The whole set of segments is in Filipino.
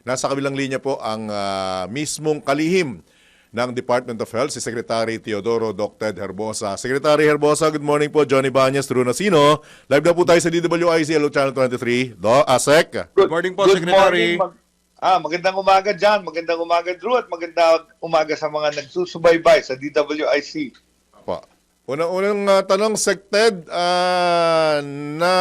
Nasa kabilang linya po ang ah, mismong kalihim ng Department of Health, si Secretary Teodoro Dr. Herbosa. Secretary Herbosa, good morning po. Johnny Banyas, Drew Nasino. Live na po tayo sa DWIC, Hello Channel 23. Do, ASEC. Good morning po, Secretary. Morning, mag- ah, magandang umaga dyan, magandang umaga Drew at magandang umaga sa mga nagsusubaybay sa DWIC. Po. Unang-unang ah, tanong, Sected, ah, na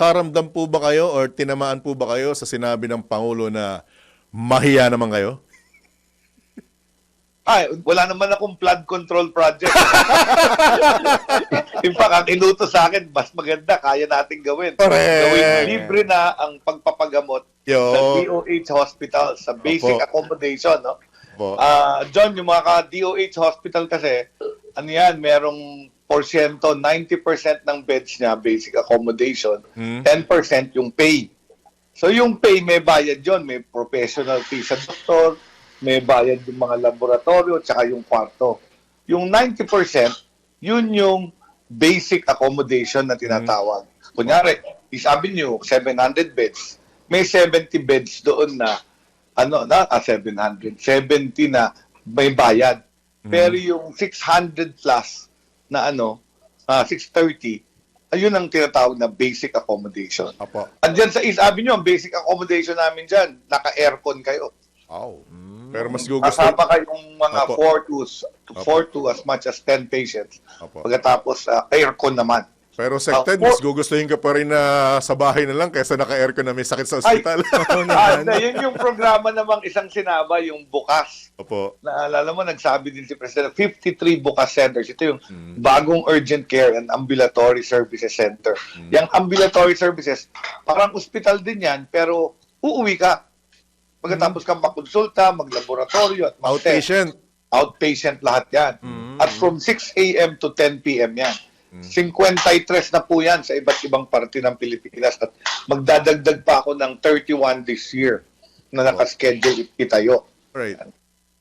karamdam po ba kayo or tinamaan po ba kayo sa sinabi ng Pangulo na mahiya naman kayo? Ay, wala naman akong flood control project. In fact, ang inuto sa akin, mas maganda, kaya natin gawin. Correct. Gawin libre na ang pagpapagamot Yo. sa DOH hospital, sa basic Opo. accommodation. No? Po. Ah, John, yung mga ka-DOH hospital kasi, ano yan, merong porsyento, 90% ng beds niya, basic accommodation, Hmm. 10% yung pay. So yung pay, may bayad yon may professional fee sa doktor, may bayad yung mga laboratorio, tsaka yung kwarto. Yung 90%, yun yung basic accommodation na tinatawag. Kunyari, isabi niyo, 700 beds, may 70 beds doon na, ano na, ah, 700, 70 na may bayad. Pero yung 600 plus na ano, ah, 630, ayun ang tinatawag na basic accommodation. Apo. Andyan sa East Avenue, ang basic accommodation namin dyan, naka-aircon kayo. Wow. Pero mas gugusto. Kasama kayong mga Apo. 4 to, Apo. 4 to as much as 10 patients. Apo. Pagkatapos, ah, aircon naman. Pero Sected, Ah, mas gugustuhin ka pa rin na sa bahay na lang kaysa naka-aircon na may sakit sa Ay, ospital. ah, na, yun yung programa namang isang sinaba, yung bukas. Opo. Naalala mo, nagsabi din si President, 53 bukas centers. Ito yung Hmm. bagong urgent care and ambulatory services center. Hmm. Yung ambulatory services, parang hospital din yan, pero uuwi ka. Pagkatapos kang makonsulta, maglaboratorio at mag-test. Outpatient. Outpatient lahat yan. At from 6 a.m. to 10 p.m. yan. 53 na po yan sa iba't ibang parte ng Pilipinas at magdadagdag pa ako ng 31 this year na nakaschedule itayo. Right.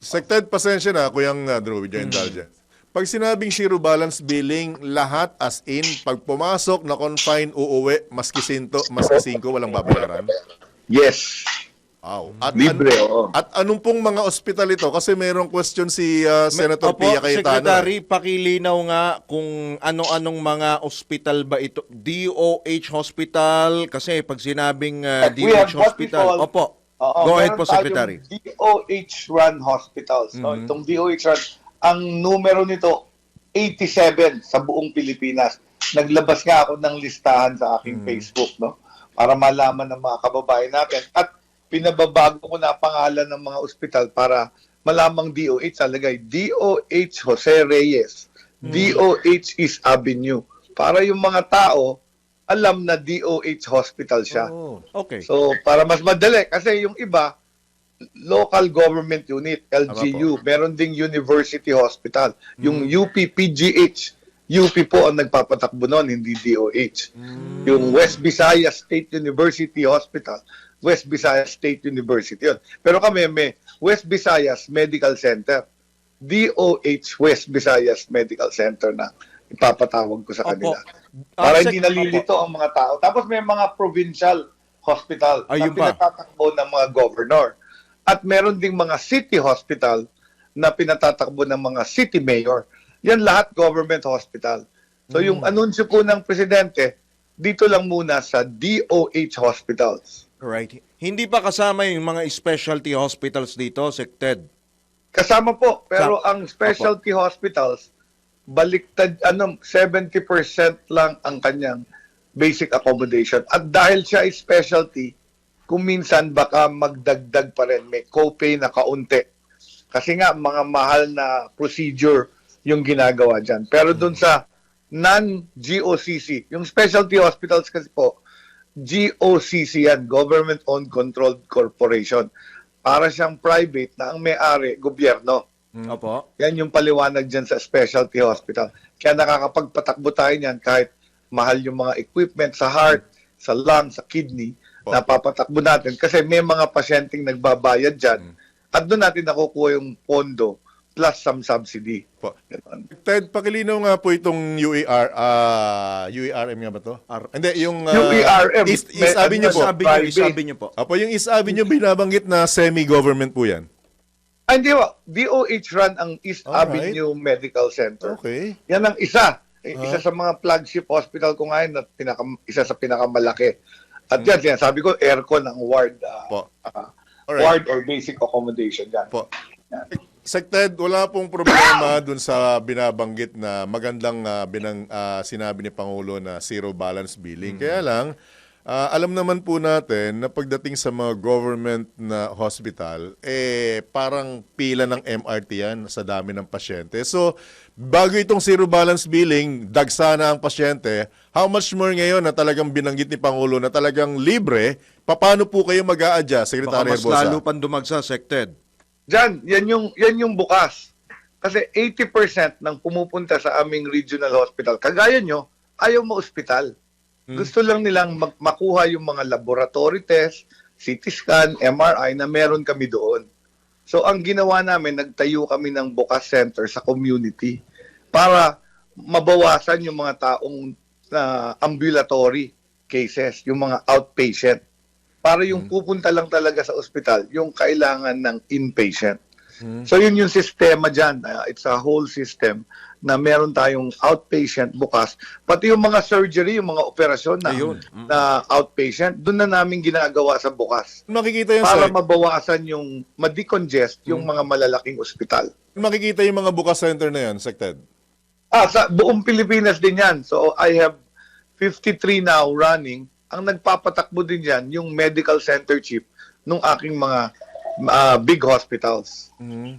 Sected, pasensya na, Kuyang uh, Drew, with your indulgence. Pag sinabing zero balance billing, lahat as in, pag pumasok na confine, uuwi, maski sinto, maski singko, walang babayaran? Yes. Wow. At, Libre, an- oo. at anong pong mga ospital ito? Kasi mayroong question si uh, Senator Opo, Pia Cayetano. Secretary, pakilinaw nga kung ano-anong mga ospital ba ito. DOH Hospital, kasi pag sinabing uh, We have DOH what we Hospital, call- opo, Oo, go ahead meron po, Secretary. DOH-run hospitals. No? Itong DOH-run, ang numero nito, 87 sa buong Pilipinas. Naglabas nga ako ng listahan sa aking Facebook no para malaman ng mga kababayan natin. At pinababago ko na ang pangalan ng mga ospital para malamang DOH talagay DOH Jose Reyes, DOH East Avenue. Para yung mga tao alam na DOH hospital siya. Oh, okay. So, para mas madali, kasi yung iba, local government unit, LGU, meron ding university hospital. Yung UP PGH, UP po ang nagpapatakbo noon, hindi DOH. Yung West Visayas State University Hospital, West Visayas State University yun. Pero kami may West Visayas Medical Center, DOH West Visayas Medical Center na ipapatawag ko sa Opo. kanila. Ah, Para hindi nalilito ang mga tao. Tapos may mga provincial hospital Ayun na pa. pinatatakbo ng mga governor. At meron ding mga city hospital na pinatatakbo ng mga city mayor. Yan lahat government hospital. So Hmm. yung anunsyo po ng presidente, dito lang muna sa DOH hospitals. Right. Hindi pa kasama yung mga specialty hospitals dito, Sected. Kasama po, pero ang specialty hospitals, baliktad, ano, 70% lang ang kanyang basic accommodation. At dahil siya ay specialty, kung minsan baka magdagdag pa rin, may copay na kaunti. Kasi nga, mga mahal na procedure yung ginagawa dyan. Pero dun sa non-GOCC, yung specialty hospitals kasi po, GOCC yan, Government-Owned Controlled Corporation. Para siyang private na ang may-ari, gobyerno. Opo. Yan yung paliwanag dyan sa specialty hospital. Kaya nakakapagpatakbo tayo niyan kahit mahal yung mga equipment sa heart, sa lung, sa kidney, Opo. napapatakbo natin kasi may mga pasyenteng nagbabayad dyan at doon natin nakukuha yung pondo plus some subsidy. Po. Ted, pakilinaw nga po itong UAR, ah UARM nga ba to? Hindi, yung UARM, East, may- East Avenue ano, po. Sabi niyo, isabi niyo po. Apo, yung East Avenue binabanggit na semi-government po yan. Ah, hindi ba? DOH run ang East Alright. Avenue Medical Center. Okay. Yan ang isa. Eh, Ah. Isa sa mga flagship hospital ko ngayon na pinaka, isa sa pinakamalaki. At yan, yan, sabi ko, aircon ang ward, ah. Po. ah, Alright. ward or basic accommodation yan. Po. Yan. Sected, wala pong problema dun sa binabanggit na magandang ah, binang, ah, sinabi ni Pangulo na zero balance billing. Kaya lang, ah, alam naman po natin na pagdating sa mga government na hospital, eh parang pila ng MRT yan sa dami ng pasyente. So, bago itong zero balance billing, dagsana ang pasyente, how much more ngayon na talagang binanggit ni Pangulo na talagang libre, paano po kayo mag a-adjust, Baka Secretary mas Herbosa? lalo pang dumagsa, Sected. Diyan, yan yung, yan yung bukas. Kasi 80% ng pumupunta sa aming regional hospital, kagaya nyo, ayaw ma-hospital. Gusto lang nilang mag- makuha yung mga laboratory test, CT scan, MRI na meron kami doon. So ang ginawa namin, nagtayo kami ng bukas center sa community para mabawasan yung mga taong na ambulatory cases, yung mga outpatient. Para yung pupunta lang talaga sa ospital, yung kailangan ng inpatient. So yun yung sistema dyan. Uh, it's a whole system na meron tayong outpatient bukas. Pati yung mga surgery, yung mga operasyon na, Ayun. na outpatient, doon na namin ginagawa sa bukas. Makikita yun, Para Sec. mabawasan yung, ma-decongest yung mga malalaking ospital. makikita yung mga bukas center na yan, Sected. Ah, sa buong Pilipinas din yan. So I have 53 now running. Ang nagpapatakbo din yan, yung medical center chief nung aking mga ah, big hospitals.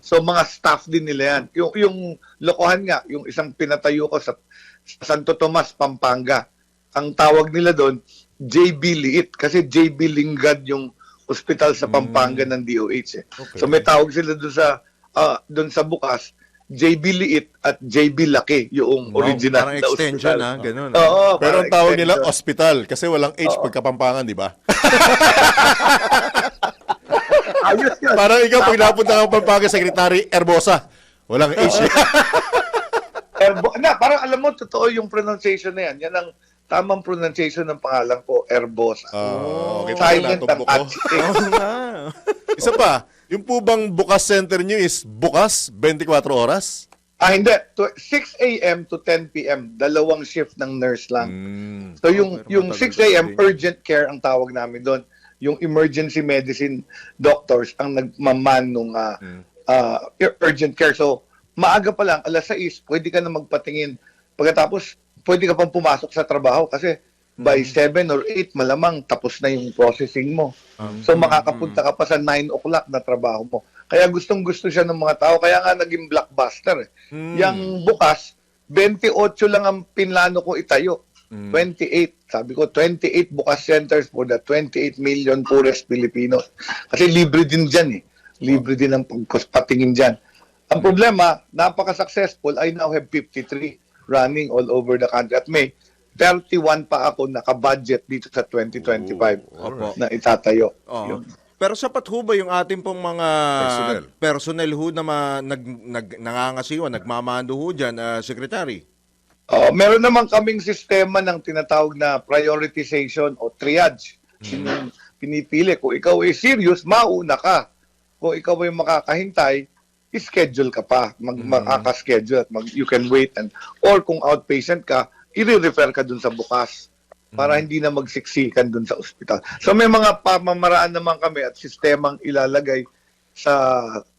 So mga staff din nila yan. Yung, yung lokohan nga, yung isang pinatayo ko sa, sa Santo Tomas, Pampanga. Ang tawag nila doon, JB Liit. Kasi JB Lingad yung hospital sa Pampanga ng DOH. Eh. Okay. So may tawag sila doon sa, ah, doon sa bukas, JB Liit at JB Laki, yung Wow, original parang na extension, hospital. ha? Ganun. Oo, Pero parang ang tawag nila, extension. hospital. Kasi walang H pagkapampangan, di ba? Ayos yun. Parang ikaw, pag napunta ka ng Pampanga, Secretary Herbosa. Walang H. Erbo, na, parang alam mo, totoo yung pronunciation na yan. Yan ang tamang pronunciation ng pangalan ko, Erbosa. Oh, okay, Silent ang. Oo nga. Isa pa, yung po bang bukas center nyo is bukas 24 oras? Ah, hindi. To, 6 a.m. to 10 p.m. Dalawang shift ng nurse lang. Mm. So yung pero yung matagal 6 a.m. urgent care ang tawag namin doon. Yung emergency medicine doctors ang nagmaman nung ah, ah, urgent care. So maaga pa lang, alas 6, pwede ka na magpatingin. Pagkatapos, pwede ka pang pumasok sa trabaho kasi by 7 or 8, malamang tapos na yung processing mo. So makakapunta ka pa sa 9 o'clock na trabaho mo. Kaya gustong gusto siya ng mga tao. Kaya nga naging blockbuster. Eh. Yang bukas, 28 lang ang pinlano ko itayo. 28. Sabi ko, 28 bukas centers for the 28 million poorest Filipinos. Kasi libre din dyan eh. Libre din ang pagpatingin dyan. Ang problema, napaka-successful. I now have 53 running all over the country. At may 31 pa ako naka-budget dito sa 2025 Opo. na itatayo. Oo. Yun. Pero sapat ho ba yung ating pong mga Personnel. personnel ho na ma, nag, nag, nangangasiwa, nagmamando ho dyan, ah, Secretary? Oh, meron naman kaming sistema ng tinatawag na prioritization o triage. Yung pinipili. Kung ikaw ay serious, mauna ka. Kung ikaw ay makakahintay, schedule ka pa. Mag, Makaka-schedule at mag, you can wait. And, or kung outpatient ka, i-refer ka dun sa bukas para hindi na magsiksikan dun sa ospital. So may mga pamamaraan naman kami at sistemang ilalagay sa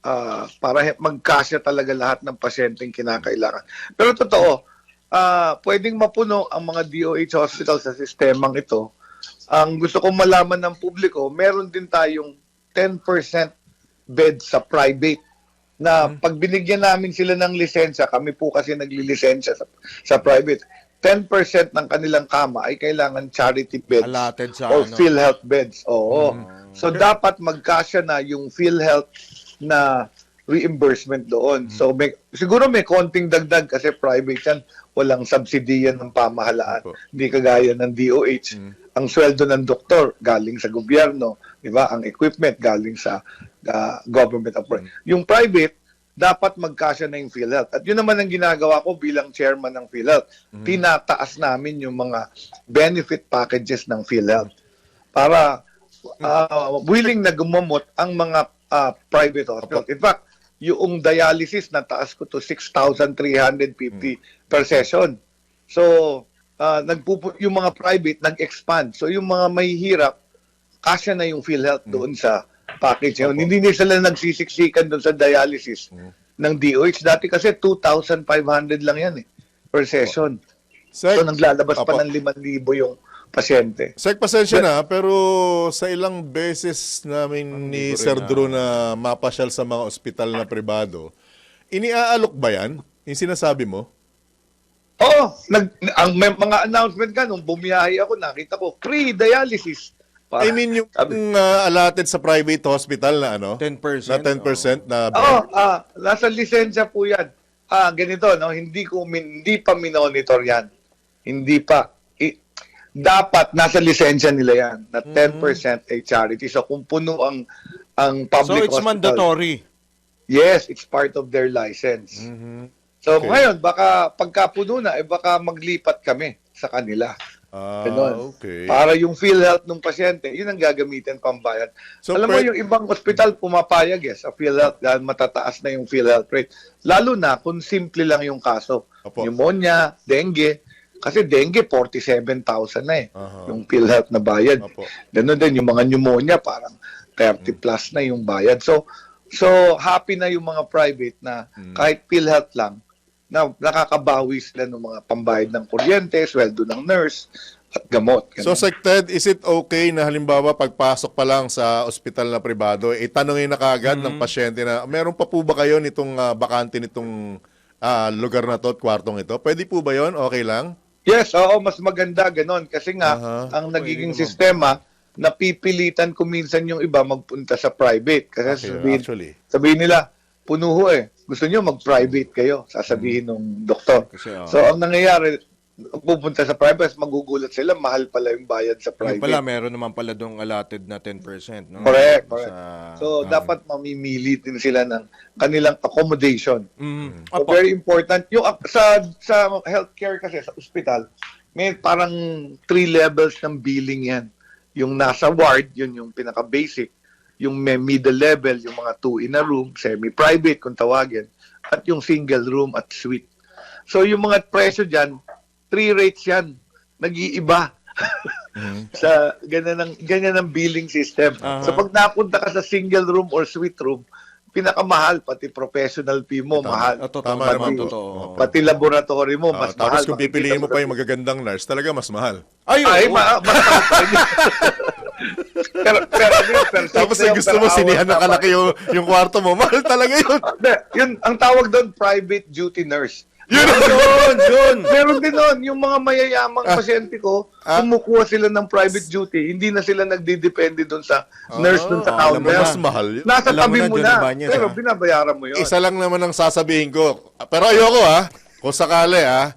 ah, para magkasya talaga lahat ng pasyenteng kinakailangan. Pero totoo, ah pwedeng mapuno ang mga DOH hospital sa sistemang ito. Ang gusto kong malaman ng publiko, meron din tayong 10% bed sa private na pag binigyan namin sila ng lisensya, kami po kasi naglilisensya sa, sa private, 10% ng kanilang kama ay kailangan charity beds Allotted sa or ano. PhilHealth beds. Oo. So dapat magkasya na yung PhilHealth na reimbursement doon. So may, siguro may konting dagdag kasi private yan, walang subsidy yan ng pamahalaan. Opo. Hindi kagaya ng DOH. Ang sweldo ng doktor galing sa gobyerno, di ba? Ang equipment galing sa uh, government approach. Yung private, dapat magkasya na yung PhilHealth. At yun naman ang ginagawa ko bilang chairman ng PhilHealth. Tinataas namin yung mga benefit packages ng PhilHealth para ah, willing na gumamot ang mga ah, private hospital. In fact, yung dialysis na taas ko to 6,350 per session. So, ah, nagpupu- yung mga private nag-expand. So, yung mga mahihirap, kasya na yung PhilHealth doon sa package. Yun. Hindi na sila nagsisiksikan doon sa dialysis ng DOH. Dati kasi 2,500 lang yan eh, per session. Sec, So, naglalabas pa Apo. ng 5,000 yung pasyente. Sec, pasensya na, pero sa ilang beses namin ni Sir na- Drew na mapasyal sa mga ospital na pribado, iniaalok ba yan? Yung sinasabi mo? Oo, nag, ang may mga announcement ka, nung bumiyahe ako, nakita ko, free dialysis. Pa- I mean, yung Sabi- uh, allotted sa private hospital na ano? 10%, Na 10% na bed. Oo, ah, nasa lisensya po yan. Ah, ganito, no? Hindi ko min, hindi pa minonitor yan. Hindi pa. I- dapat nasa lisensya nila yan na 10% ay charity. So kung puno ang ang So public it's hospital, mandatory. Yes, it's part of their license. So Okay. ngayon, baka pagka puno na, eh baka maglipat kami sa kanila. Ah, Ganon. okay. Para yung PhilHealth ng pasyente, yun ang gagamitin pambayad. So, Alam mo, yung ibang hospital pumapayag eh, sa PhilHealth dahil matataas na yung PhilHealth rate. Lalo na kung simple lang yung kaso. Opo. Pneumonia, dengue. Kasi dengue, 47,000 na eh. Aha. Yung PhilHealth na bayad. Opo. Ganun din, yung mga pneumonia, parang 30 plus na yung bayad. So, so happy na yung mga private na Hmm. kahit PhilHealth lang, na nakakabawi sila ng mga pambayad ng kuryente, sweldo ng nurse, at gamot. So, Ganun. Sec Ted, is it okay na halimbawa pagpasok pa lang sa ospital na pribado, itanongin na kaagad ng pasyente na, meron pa po ba kayo nitong ah, bakante nitong ah, lugar na to at kwartong ito? Pwede po ba yon? Okay lang? Yes, oo, mas maganda ganon. Kasi nga, Aha. ang nagiging naman. sistema, napipilitan ko minsan yung iba magpunta sa private. Kasi Okay, sabihin, actually. sabihin nila, puno ho eh. Gusto nyo mag-private kayo, sasabihin ng doktor. Kasi, oo. So, ang nangyayari, pupunta sa private, magugulat sila, mahal pala yung bayad sa private. pala, meron naman pala dong allotted na 10%. No? Correct, correct. Sa- So, ah. dapat mamimili din sila ng kanilang accommodation. Mm. So, Apo. very important. Yung ak- sa sa healthcare kasi sa ospital, may parang three levels ng billing yan. Yung nasa ward, yun yung pinaka-basic. Yung may middle level, yung mga two in a room, semi-private kung tawagin, at yung single room at suite. So yung mga presyo dyan, three rates yan. Nag-iiba. sa ganyan ang ganyan ang billing system. Aha. So pag napunta ka sa single room or suite room, pinakamahal pati professional fee mo mahal. Ah, totoo Tama naman, totoo. Pati laboratory mo, Ah, mas mahal. tapos kung pipiliin mo pa yung magagandang nurse, talaga mas mahal. Ay, Ay, ma- mas pero, pero, ano yun, per Tapos yung gusto mo sinihan na kalaki yung, yung kwarto mo, mahal talaga yun. Hindi, yun, ang tawag doon, private duty nurse. Yun, Yun, yun. Meron din nun, yung mga mayayamang pasyente ko, Ah. kumukuha sila ng private duty. Hindi na sila nagdidepende doon sa nurse doon sa alam mo, counter. mas mahal yun. Nasa Alam mo tabi na, mo na. Pero ah. binabayaran mo yun. Isa lang naman ang sasabihin ko. Pero ayoko ha. Kung sakali ha.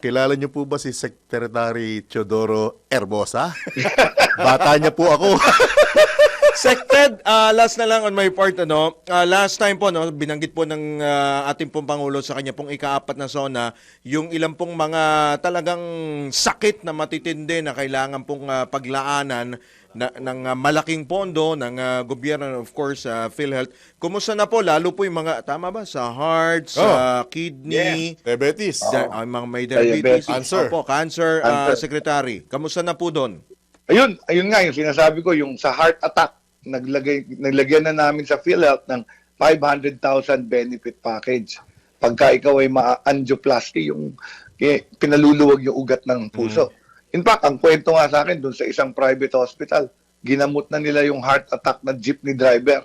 Kilala niyo po ba si Secretary Teodoro Herbosa? Bata niya po ako. Sected, ah, last na lang on my part, ano, ah, last time po, no, binanggit po ng ah, ating pong Pangulo sa kanya pong ikaapat na zona, yung ilang pong mga talagang sakit na matitindi na kailangan pong ah, paglaanan na, ng ah, malaking pondo ng ah, gobyerno, of course, sa PhilHealth. Kumusta na po, lalo po yung mga, tama ba, sa heart, sa kidney, Diabetes. da- ah, mga may diabetes, Diabetes. Cancer. Opo, cancer, Cancer. secretary. Kamusta na po doon? Ayun, ayun nga yung sinasabi ko, yung sa heart attack, naglagay, naglagyan na namin sa PhilHealth ng 500,000 benefit package. Pagka ikaw ay ma-angioplasty, yung eh, pinaluluwag yung ugat ng puso. In fact, ang kwento nga sa akin, dun sa isang private hospital, ginamot na nila yung heart attack na jeepney driver.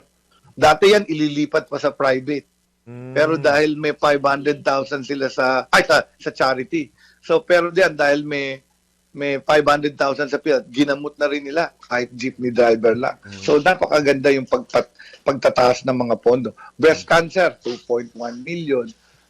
Dati yan, ililipat pa sa private. Pero dahil may 500,000 sila sa ay sa, sa charity. So pero diyan dahil may may 500,000 sa PhilHealth, ginamot na rin nila kahit jeepney driver lang. So napakaganda yung pagpat, pagtataas ng mga pondo. Breast cancer 2.1 million.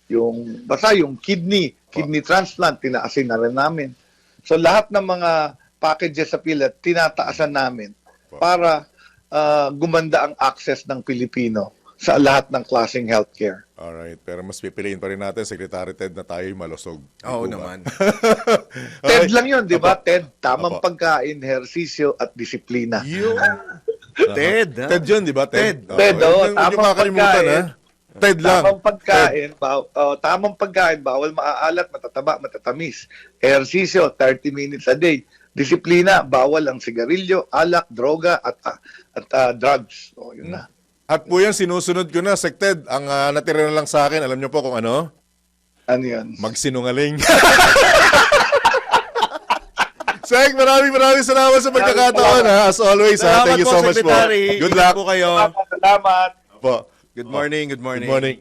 Yung basta yung kidney, kidney transplant tinaasin na rin namin. So lahat ng mga packages sa PhilHealth tinataasan namin para ah, gumanda ang access ng Pilipino sa lahat ng klaseng healthcare. Alright, pero mas pipiliin pa rin natin, Secretary Ted, na tayo'y malusog. Oo ba? naman. TED Okay. lang yun, di ba? TED, tamang Apo. pagkain, hersisyo at disiplina. Yun. Ted, ha? Ted yun, di ba? Ted. Ted. Oo, Ted, yung- yun yung tamang pagkain. ha? Ted lang. Tamang pagkain, baw- oh, tamang pagkain, bawal maaalat, matataba, matatamis. Ehersisyo, 30 minutes a day. Disiplina, bawal ang sigarilyo, alak, droga, at ah, at ah, drugs. O, yun na. At po yan, sinusunod ko na, Sec Ted. Ang ah, natira na lang sa akin, alam niyo po kung ano? Ano yun? Magsinungaling. Sek, maraming maraming salamat sa pagkakataon ha. As always ha. Salamat Thank you po, so much po. Good Ingat luck. po kayo. Salamat. Po. Good morning, good morning. Good morning.